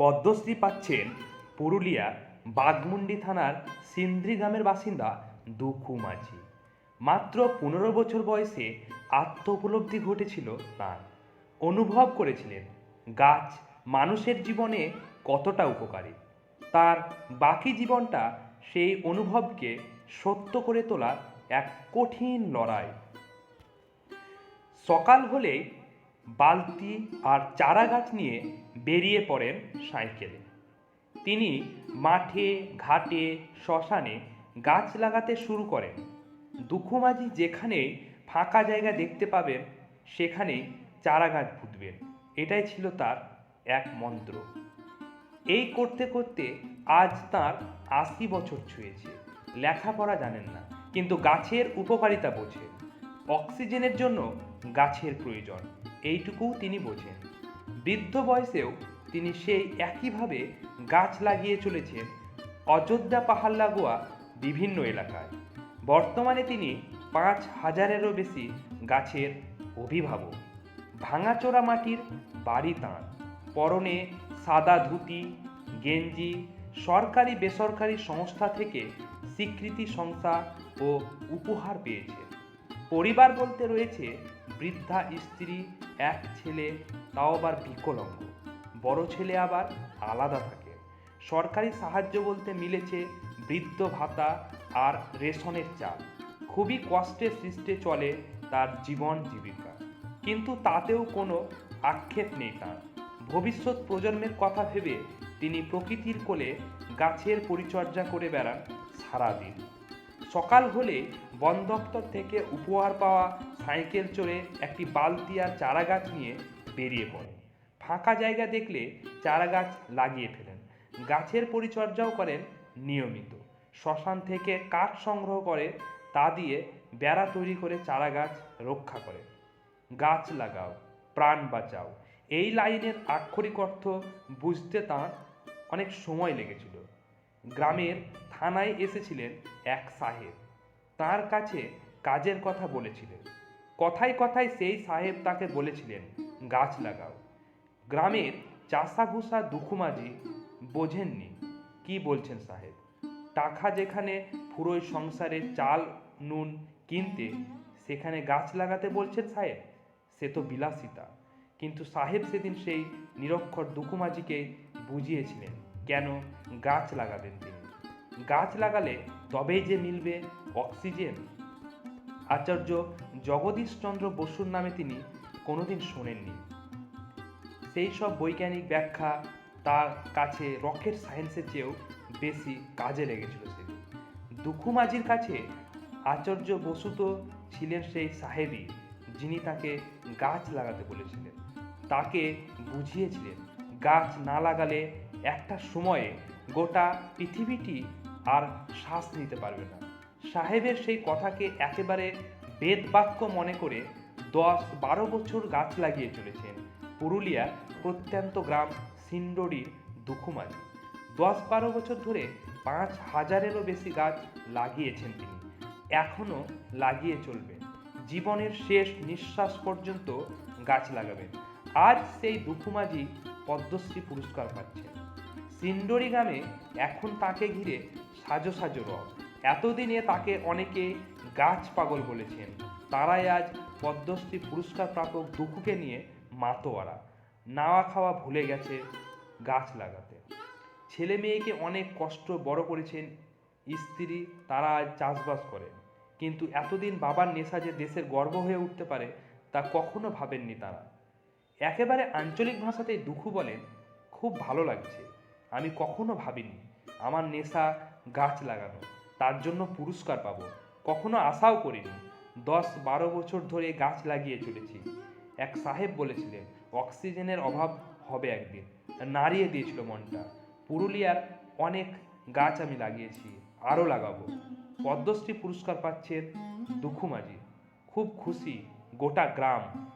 পদ্মশ্রী পাচ্ছেন পুরুলিয়া বাগমুন্ডি থানার সিন্দ্রি গ্রামের বাসিন্দা দুখু মাঝি। মাত্র পনেরো বছর বয়সে আত্ম উপলব্ধি ঘটেছিল তাঁর। অনুভব করেছিলেন গাছ মানুষের জীবনে কতটা উপকারী। তার বাকি জীবনটা সেই অনুভবকে সত্য করে তোলার এক কঠিন লড়াই। সকাল হলেই বালতি আর চারা গাছ নিয়ে বেরিয়ে পড়েন সাইকেলে। তিনি মাঠে, ঘাটে, শ্মশানে গাছ লাগাতে শুরু করেন। দুঃখমাঝি যেখানে ফাঁকা জায়গা দেখতে পাবেন সেখানেই চারা গাছ পুঁতবেন। এটাই ছিল তার এক মন্ত্র। এই করতে করতে আজ তার আশি বছর ছুঁয়েছে। লেখাপড়া জানেন না, কিন্তু গাছের উপকারিতা বোঝেন। অক্সিজেনের জন্য গাছের প্রয়োজন, এইটুকুও তিনি বোঝেন। বৃদ্ধ বয়সেও তিনি সেই একইভাবে গাছ লাগিয়ে চলেছেন অযোধ্যা পাহাড় লাগোয়া বিভিন্ন এলাকায়। বর্তমানে তিনি পাঁচ হাজারেরও বেশি গাছের অভিভাবক। ভাঙাচোরা মাটির বাড়ি তাঁর। পরনে সাদা ধুতি, গেঞ্জি, সরকারি বেসরকারি সংস্থা থেকে স্বীকৃতি সংস্থা ও উপহার পেয়েছে। পরিবার বলতে রয়েছে বৃদ্ধা স্ত্রী এক ছেলে, তাও আবার বিকলঙ্গ। বড় ছেলে আবার আলাদা থাকে। সরকারি সাহায্য বলতে মিলেছে বৃদ্ধ ভাতা আর রেশনের চাল। খুবই কষ্টে সৃষ্টে চলে তার জীবন জীবিকা। কিন্তু তাতেও কোনো আক্ষেপ নেই তার। ভবিষ্যৎ প্রজন্মের কথা ভেবে তিনি প্রকৃতির কোলে গাছের পরিচর্যা করে বেড়ান সারাদিন। সকাল হলে বন দপ্তর থেকে উপহার পাওয়া সাইকেল চড়ে একটি বালতি আর চারা গাছ নিয়ে বেরিয়ে পড়ে। ফাঁকা জায়গা দেখলে চারা গাছ লাগিয়ে ফেলেন। গাছের পরিচর্যাও করেন নিয়মিত। শ্মশান থেকে কাঠ সংগ্রহ করে তা দিয়ে বেড়া তৈরি করে চারা গাছ রক্ষা করে গাছ লাগাও, প্রাণ বাঁচাও, এই লাইনের আক্ষরিক অর্থ বুঝতে তাঁর অনেক সময় লেগেছিল। গ্রামের থানায় এসেছিলেন এক সাহেব। তার কাছে কাজের কথা বলেছিলেন। কথায় কথায় সেই সাহেব তাকে বলেছিলেন, গাছ লাগাও। গ্রামের চাষাভুষা দুখুমাজি বোঝেননি। কি বলছেন সাহেব? টাকা যেখানে পুরোই সংসারে চাল, নুন কিনতে, সেখানে গাছ লাগাতে বলছেন সাহেব? সে তো বিলাসিতা। কিন্তু সাহেব সেদিন সেই নিরক্ষর দুকুমাজিকে বুঝিয়েছিলেন, কেন গাছ লাগাবেন তিনি? গাছ লাগালে তবেই যে মিলবে অক্সিজেন। আচার্য জগদীশচন্দ্র বসুর নামে তিনি কোনোদিন শোনেননি। সেই সব বৈজ্ঞানিক ব্যাখ্যা তার কাছে রকেট সায়েন্সের চেয়েও বেশি কাজে লেগেছিল সেদিন দুখুমাজির কাছে আচার্য বসু তো ছিলেন সেই সাহেবই যিনি তাকে গাছ লাগাতে বলেছিলেন। তাকে বুঝিয়েছিলেন, গাছ না লাগালে একটা সময়ে গোটা পৃথিবীটি আর শ্বাস নিতে পারবে না। সাহেবের সেই কথাকে একেবারে বেদবাক্য মনে করে দশ বারো বছর গাছ লাগিয়ে চলেছেন পুরুলিয়া প্রত্যন্ত গ্রাম সিন্ডরির দুখুমারি। দশ বারো বছর ধরে পাঁচ হাজারেরও বেশি গাছ লাগিয়েছেন তিনি। এখনও লাগিয়ে চলবেন। জীবনের শেষ নিঃশ্বাস পর্যন্ত গাছ লাগাবেন। আজ সেই দুখুমাজি পদ্মশ্রী পুরস্কার পাচ্ছেন। সিন্ডরি গ্রামে এখন তাকে ঘিরে সাজো সাজো রব। এতদিনে তাকে অনেকে গাছ পাগল বলেছেন। তারাই আজ পদ্মশ্রী পুরস্কার প্রাপক দুখুকে নিয়ে মাতোয়ারা। নাওয়া খাওয়া ভুলে গেছে গাছ লাগাতে। ছেলে মেয়েকে অনেক কষ্ট বড় করেছেন স্ত্রী, তারা আজ চাষবাস করে কিন্তু এতদিন বাবার নেশা যে দেশের গর্ব হয়ে উঠতে পারে, তা কখনো ভাবেননি তারা। একেবারে আঞ্চলিক ভাষাতেই দুঃখু বলেন, খুব ভালো লাগছে। আমি কখনো ভাবিনি। আমার নেশা গাছ লাগানো। তার জন্য পুরস্কার পাবো। কখনো আশাও করিনি। দশ বারো বছর ধরে গাছ লাগিয়ে চলেছি। এক সাহেব বলেছিলেন, অক্সিজেনের অভাব হবে একদিন। নাড়িয়ে দিয়েছিল মনটা। পুরুলিয়ার অনেক গাছ আমি লাগিয়েছি, আরও লাগাবো। পদ্মশ্রী পুরস্কার পাচ্ছেন দুখুমাজি। খুব খুশি গোটা গ্রাম।